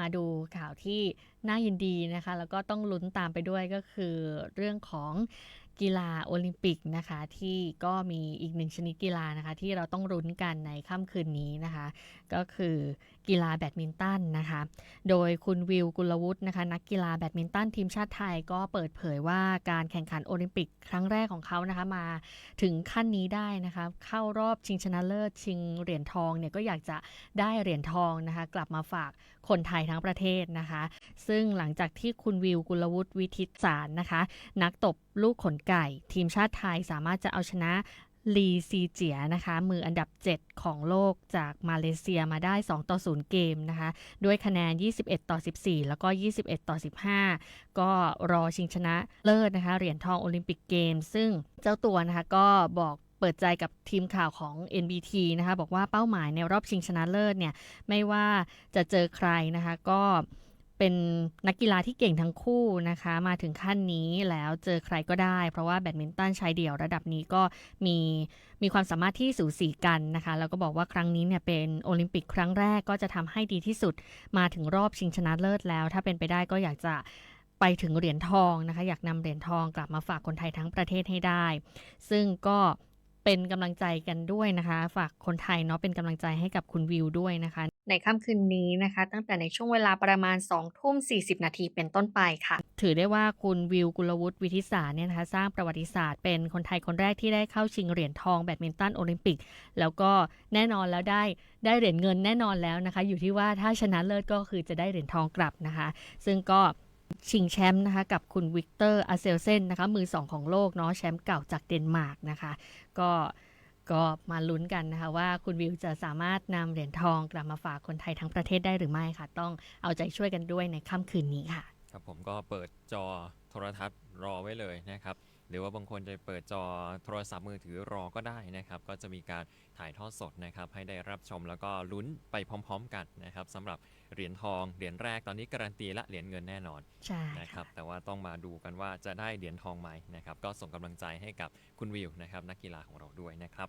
มาดูข่าวที่น่ายินดีนะคะ แล้วก็ต้องลุ้นตามไปด้วยก็คือเรื่องของ กีฬาโอลิมปิกนะคะ ที่ก็มีอีกหนึ่งชนิดกีฬานะคะ ที่เราต้องลุ้นกันในค่ำคืนนี้นะคะ ก็คือกีฬาแบดมินตันนะคะ โดยคุณวิวกุลวุฒินะคะนักกีฬาแบดมินตันทีมชาติไทยก็เปิดเผยว่าการแข่งขันโอลิมปิกครั้งแรกของเขานะคะมาถึงขั้นนี้ได้นะคะเข้ารอบชิงชนะเลิศชิงเหรียญทองเนี่ยก็อยากจะได้เหรียญทองนะคะ กลับมาฝากคนไทยทั้งประเทศนะคะ ซึ่งหลังจากที่คุณวิวกุลวุฒิวิทิตสารนะคะ นักตบลูกขนไก่ ทีมชาติไทยสามารถจะเอาชนะลีซีเจียนะคะ มืออันดับ 7 ของโลกจากมาเลเซียมาได้ 2 ต่อ 0 เกมนะคะ ด้วยคะแนน 21 ต่อ 14 แล้วก็ 21 ต่อ 15 ก็รอชิงชนะเลิศนะคะ เหรียญทองโอลิมปิกเกม ซึ่งเจ้าตัวนะคะก็บอกเปิดใจกับทีมข่าวของ NBT นะคะ บอกว่าเป้าหมายในรอบชิงชนะเลิศเนี่ย ไม่ว่าจะเจอใครนะคะ ก็ เป็นนักกีฬาที่เก่งทั้งคู่นะคะ มาถึงขั้นนี้แล้วเจอใครก็ได้ เพราะว่าแบดมินตันชายเดี่ยวระดับนี้ก็มีมีความสามารถที่สูสีกันนะคะแล้วก็บอกว่าครั้งนี้เนี่ยเป็นโอลิมปิกครั้งแรกก็จะทำให้ดีที่สุดมาถึงรอบชิงชนะเลิศแล้ว ถ้าเป็นไปได้ก็อยากจะไปถึงเหรียญทองนะคะ อยากนำเหรียญทองกลับมาฝากคนไทยทั้งประเทศให้ได้ ซึ่งก็ เป็นกำลังใจกันด้วยนะคะ ฝากคนไทยเนาะเป็นกำลังใจให้กับคุณวิวด้วยนะคะ ในค่ำคืนนี้นะคะ ตั้งแต่ในช่วงเวลาประมาณ2ทุ่ม40 นาทีเป็นต้นไปค่ะ ถือได้ว่าคุณวิวกุลวุฒิวิทิสารเนี่ยนะคะ สร้างประวัติศาสตร์ เป็นคนไทยคนแรกที่ได้เข้าชิงเหรียญทองแบดมินตันโอลิมปิก แล้วก็แน่นอนแล้วได้ได้เหรียญเงินแน่นอนแล้วนะคะ อยู่ที่ว่าถ้าชนะเลิศก็คือจะได้เหรียญทองกลับนะคะ ซึ่งก็ ชิงแชมป์นะคะกับคุณวิกเตอร์อาเซลเซนนะคะมือสองของโลกเนาะแชมป์เก่าจากเดนมาร์กนะคะ ก็ก็มาลุ้นกันนะคะว่าคุณวิวจะสามารถนำเหรียญทองกลับมาฝากคนไทยทั้งประเทศได้หรือไม่ค่ะ ต้องเอาใจช่วยกันด้วยในค่ำคืนนี้ค่ะ ครับผมก็เปิดจอโทรทัศน์รอไว้เลยนะครับ หรือว่าบางคนจะเปิดจอโทรศัพท์มือถือรอก็ได้นะครับ ก็จะมีการถ่ายทอดสดนะครับ ให้ได้รับชมแล้วก็ลุ้นไปพร้อม ๆ กันนะครับสำหรับเหรียญทองเหรียญแรกตอนนี้การันตีและเหรียญเงินแน่นอนใช่นะครับ แต่ว่าต้องมาดูกันว่าจะได้เหรียญทองไหมนะครับ ก็ส่งกำลังใจให้กับคุณวิวนะครับนักกีฬาของเราด้วยนะครับ